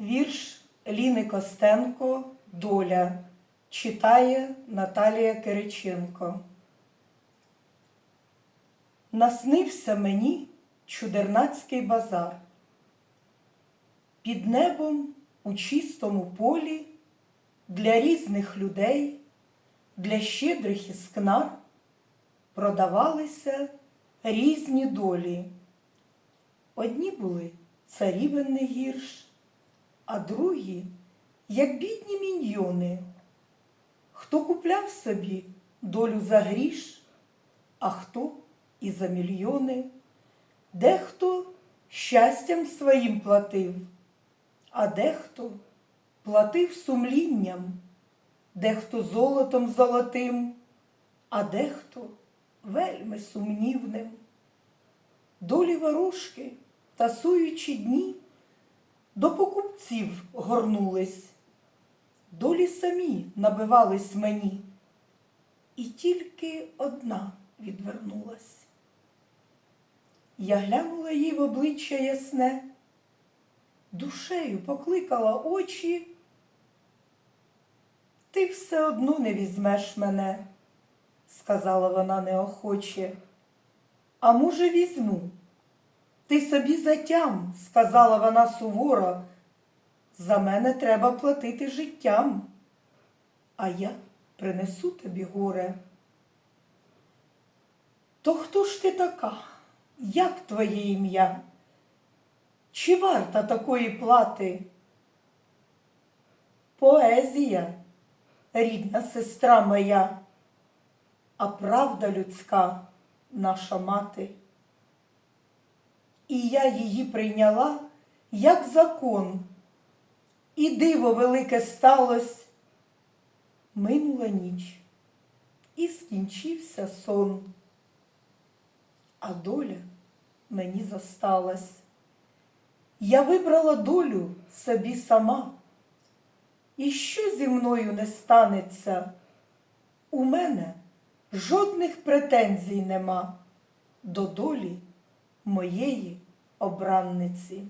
Вірш Ліни Костенко Доля читає Наталія Кириченко. Наснився мені чудернацький базар. Під небом у чистому полі для різних людей, для щедрих іскнар продавалися різні долі. Одні були царівенний гірш, а другі, як бідні міньйони. Хто купляв собі долю за гріш, а хто і за мільйони, дехто щастям своїм платив, а дехто платив сумлінням, дехто золотом золотим, а дехто вельми сумнівним. Долі ворожки, тасуючи дні, до покупців горнулись, долі самі набивались мені, і тільки одна відвернулась. Я глянула їй в обличчя ясне, душею покликала очі. Ти все одно не візьмеш мене, сказала вона неохоче. А може, візьму. Ти собі затям, сказала вона суворо. За мене треба платити життям, а я принесу тобі горе. То хто ж ти така? Як твоє ім'я? Чи варта такої плати? Поезія, рідна сестра моя, а правда людська наша мати. І я її прийняла як закон, і диво велике сталось. Минула ніч, і скінчився сон, а доля мені зосталась. Я вибрала долю собі сама. І що зі мною не станеться? У мене жодних претензій нема до долі моєї обранниці.